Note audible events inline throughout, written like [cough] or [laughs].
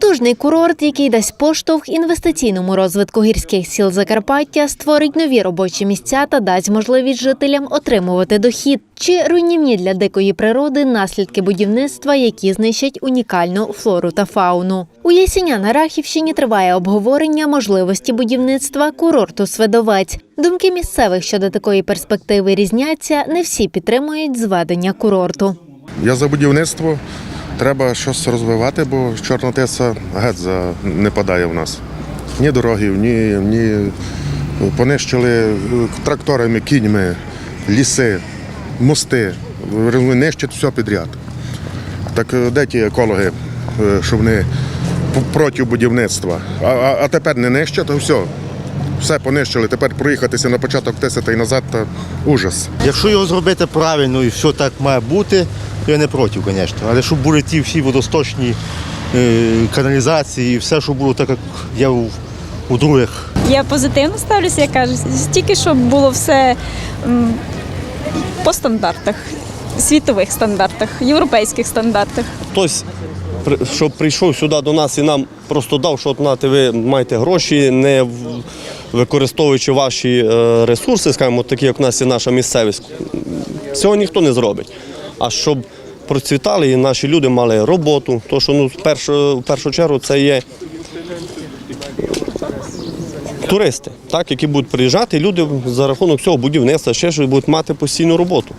Потужний курорт, який дасть поштовх інвестиційному розвитку гірських сіл Закарпаття, створить нові робочі місця та дасть можливість жителям отримувати дохід. Чи руйнівні для дикої природи наслідки будівництва, які знищать унікальну флору та фауну. У Ясіня на Рахівщині триває обговорення можливості будівництва курорту Свидовець. Думки місцевих щодо такої перспективи різняться. Не всі підтримують зведення курорту. Я за будівництво. Треба щось розвивати, бо чорна тиса геть не падає в нас. Ні дорогів, ні, ні понищили е, тракторами, кіньми, ліси, мости. Нищать все підряд. Так е, де ті екологи, е, що вони проти будівництва? А, а, а тепер не нищать, то все. Все понищили. Тепер проїхатися на початок тиси та й назад, то ужас. Якщо його зробити правильно і все так має бути, то я не проти, звісно. Але щоб були ті всі водосточні е, каналізації, і все, щоб було так, як є у, у других Я позитивно ставлюся, я кажу, стільки, щоб було все м, по стандартах, світових стандартах, європейських стандартах. хтось, щоб прийшов сюди до нас і нам просто дав, що от ви маєте гроші, не використовуючи ваші е, ресурси, скажімо, такі, як у нас є наша місцевість. Цього ніхто не зробить. А щоб процвітали і наші люди мали роботу, то що ну, в першу, в першу чергу це є туристи, так, які будуть приїжджати, і люди за рахунок цього будівництва ще щось будуть мати постійну роботу.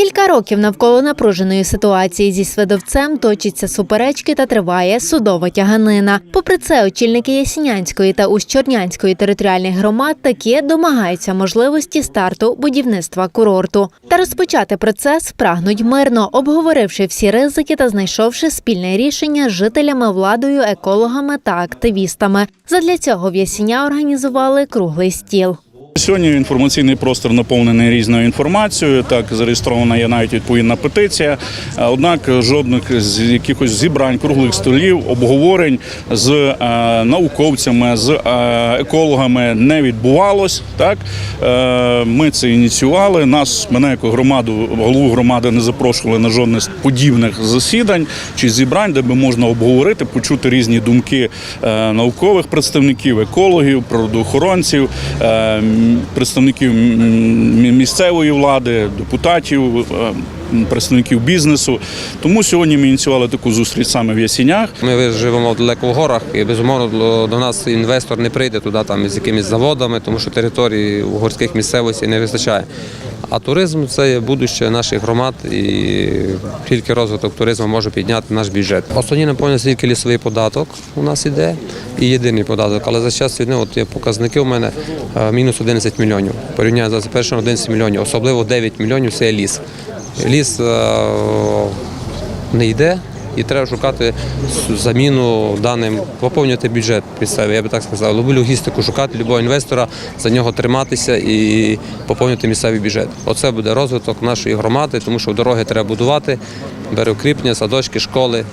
Кілька років навколо напруженої ситуації зі свидовцем точаться суперечки та триває судова тяганина. Попри це, очільники Ясінянської та Ущорнянської територіальних громад таки домагаються можливості старту будівництва курорту. Та розпочати процес прагнуть мирно, обговоривши всі ризики та знайшовши спільне рішення з жителями, владою, екологами та активістами. Задля цього в Ясіня організували круглий стіл. Сьогодні інформаційний простор наповнений різною інформацією. Так зареєстрована є навіть відповідна петиція. Е, Однак жодних з якихось зібрань, круглих столів, обговорень з е, науковцями, з е, екологами не відбувалось. Так ми це ініціювали. Нас мене як громаду, голову громади не запрошували на жодне з подібних засідань чи зібрань, де би можна обговорити, почути різні думки наукових представників, екологів, природоохоронців, представників місцевої влади, депутатів. е, Представників бізнесу, тому сьогодні ми ініціювали таку зустріч саме в Ясінях. Ми живемо далеко в горах, і безумовно до- нас інвестор не прийде туди там з якимись заводами, тому що території в горських місцевостей не вистачає. А туризм це є будуще наших громад, і тільки розвиток туризму може підняти наш бюджет. Основні наповнення тільки лісовий податок у нас іде і єдиний податок. Але за час війни, от є показники у мене е, мінус 11 мільйонів. Порівняю за першим 11 мільйонів, особливо 9 мільйонів це є ліс. Ліс е, не йде. І треба шукати заміну даним, поповнювати бюджет місцевий, я би так сказав. Любу логістику шукати, любого інвестора, за нього триматися і поповнювати місцевий бюджет. Оце буде розвиток нашої громади, тому що дороги треба будувати, береокріплення, садочки, школи,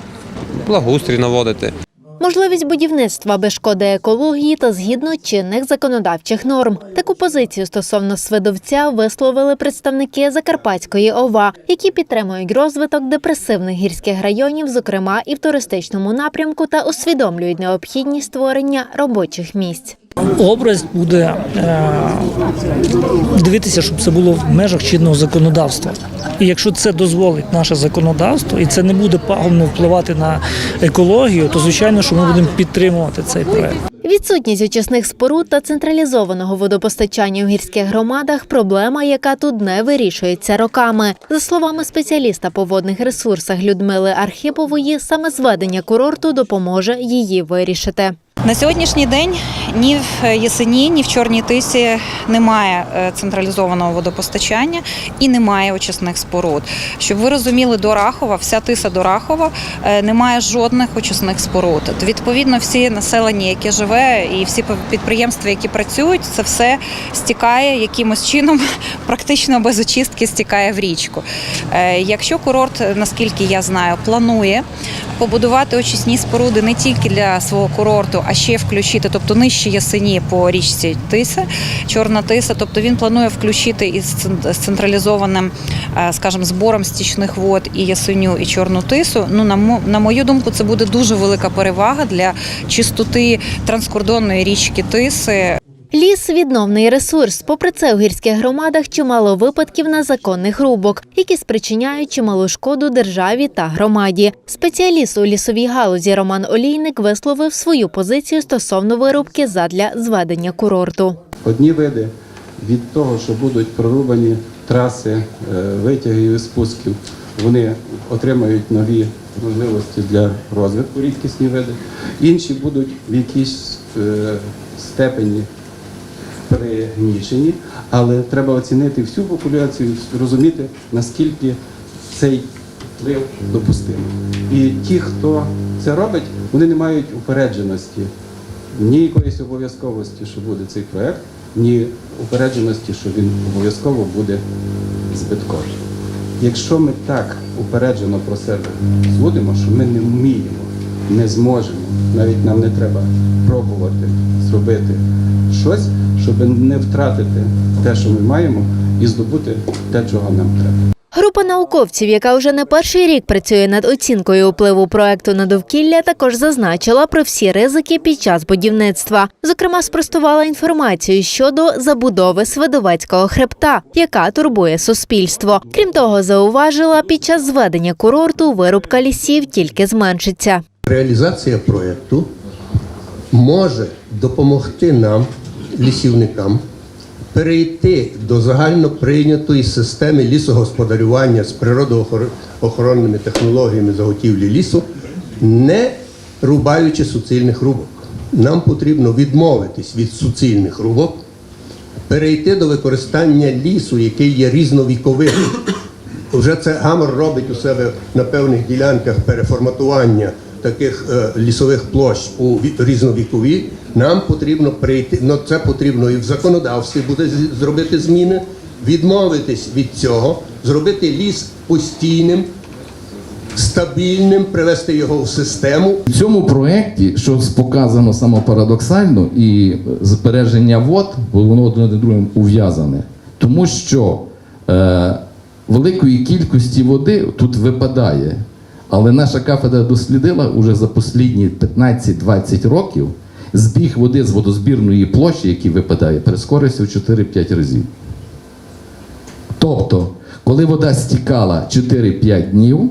благоустрій наводити. Можливість будівництва без шкоди екології та згідно чинних законодавчих норм. Таку позицію стосовно свидовця висловили представники Закарпатської ОВА, які підтримують розвиток депресивних гірських районів, зокрема і в туристичному напрямку, та усвідомлюють необхідність створення робочих місць. Образ буде е, дивитися, щоб це було в межах чинного законодавства. І якщо це дозволить наше законодавство, і це не буде пагубно впливати на екологію, то звичайно, що ми будемо підтримувати цей проект. Відсутність очисних споруд та централізованого водопостачання в гірських громадах проблема, яка тут не вирішується роками. За словами спеціаліста по водних ресурсах Людмили Архіпової, саме зведення курорту допоможе її вирішити. На сьогоднішній день ні в Єсені, ні в Чорній Тисі немає е, централізованого водопостачання і немає очисних споруд. Щоб ви розуміли, до Рахова, вся тиса до Рахова е, немає жодних очисних споруд. Відповідно, всі населення, яке живе, і всі підприємства, які працюють, це все стікає якимось чином, [laughs] практично без очистки стікає в річку. Е, Якщо курорт, наскільки я знаю, планує побудувати очисні споруди не тільки для свого курорту, а ще включити, тобто нижче ясені по річці Тиса, Чорна Тиса. Тобто він планує включити із централізованим, е, скажімо, збором стічних вод і ясеню, і чорну тису. Ну на мо- на мою думку, це буде дуже велика перевага для чистоти транскордонної річки Тиси. Ліс відновний ресурс. Попри це, у гірських громадах чимало випадків незаконних рубок, які спричиняють чималу шкоду державі та громаді. Спеціаліст у лісовій галузі Роман Олійник висловив свою позицію стосовно вирубки задля зведення курорту. Одні види від того, що будуть прорубані траси, е, витягів і спусків, вони отримають нові можливості для розвитку рідкісні види. Інші будуть в якійсь е, степені перегнічені, але треба оцінити всю популяцію, розуміти, наскільки цей вплив допустимий. І ті, хто це робить, вони не мають упередженості ні якоїсь обов'язковості, що буде цей проект, ні упередженості, що він обов'язково буде збитковий. Якщо ми так упереджено про себе судимо, що ми не вміємо, не зможемо, навіть нам не треба пробувати зробити щось, щоб не втратити те, що ми маємо, і здобути те, чого нам треба. Група науковців, яка вже не перший рік працює над оцінкою впливу проекту на довкілля, також зазначила про всі ризики під час будівництва. Зокрема, спростувала інформацію щодо забудови Свидовецького хребта, яка турбує суспільство. Крім того, зауважила, під час зведення курорту вирубка лісів тільки зменшиться. Реалізація проєкту може допомогти нам, лісівникам, перейти до загально прийнятої системи лісогосподарювання з природоохоронними технологіями заготівлі лісу, не рубаючи суцільних рубок. Нам потрібно відмовитись від суцільних рубок, перейти до використання лісу, який є різновіковим. Вже це Гамор робить у себе на певних ділянках переформатування таких е, лісових площ у ві- різновікові. Нам потрібно прийти, ну це потрібно і в законодавстві буде зробити зміни, відмовитись від цього, зробити ліс постійним, стабільним, привести його в систему В цьому проєкті, що показано саме парадоксально, і збереження вод, бо воно одне другим ув'язане, тому що е, великої кількості води тут випадає. Але наша кафедра дослідила уже за останні 15-20 років збіг води з водозбірної площі, який випадає, прискорився в 4-5 разів. Тобто, коли вода стікала 4-5 днів,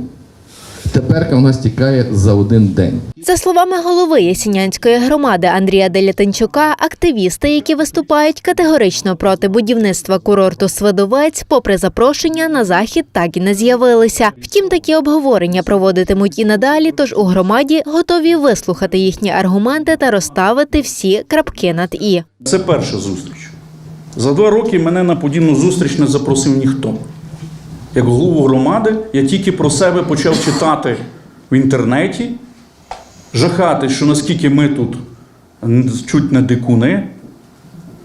тепер вона стікає за один день. За словами голови Ясінянської громади Андрія Делятинчука, активісти, які виступають категорично проти будівництва курорту Свидовець, попри запрошення на захід, так і не з'явилися. Втім, такі обговорення проводитимуть і надалі. Тож у громаді готові вислухати їхні аргументи та розставити всі крапки над і. Це перша зустріч. За два роки мене на подібну зустріч не запросив ніхто. Як голову громади, я тільки про себе почав читати в інтернеті, жахати, що наскільки ми тут чуть не дикуни.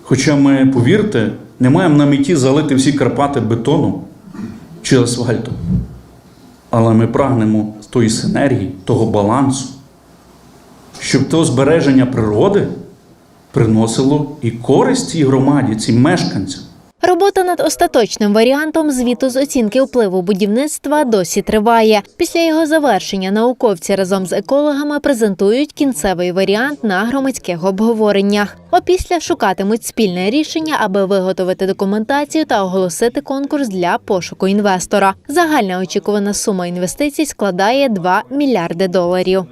Хоча ми, повірте, не маємо на меті залити всі Карпати бетоном чи асфальтом. Але ми прагнемо тої синергії, того балансу, щоб то збереження природи приносило і користь цій громаді, цим мешканцям. Робота над остаточним варіантом звіту з оцінки впливу будівництва досі триває. Після його завершення науковці разом з екологами презентують кінцевий варіант на громадських обговореннях. Опісля шукатимуть спільне рішення, аби виготовити документацію та оголосити конкурс для пошуку інвестора. Загальна очікувана сума інвестицій складає 2 мільярди доларів.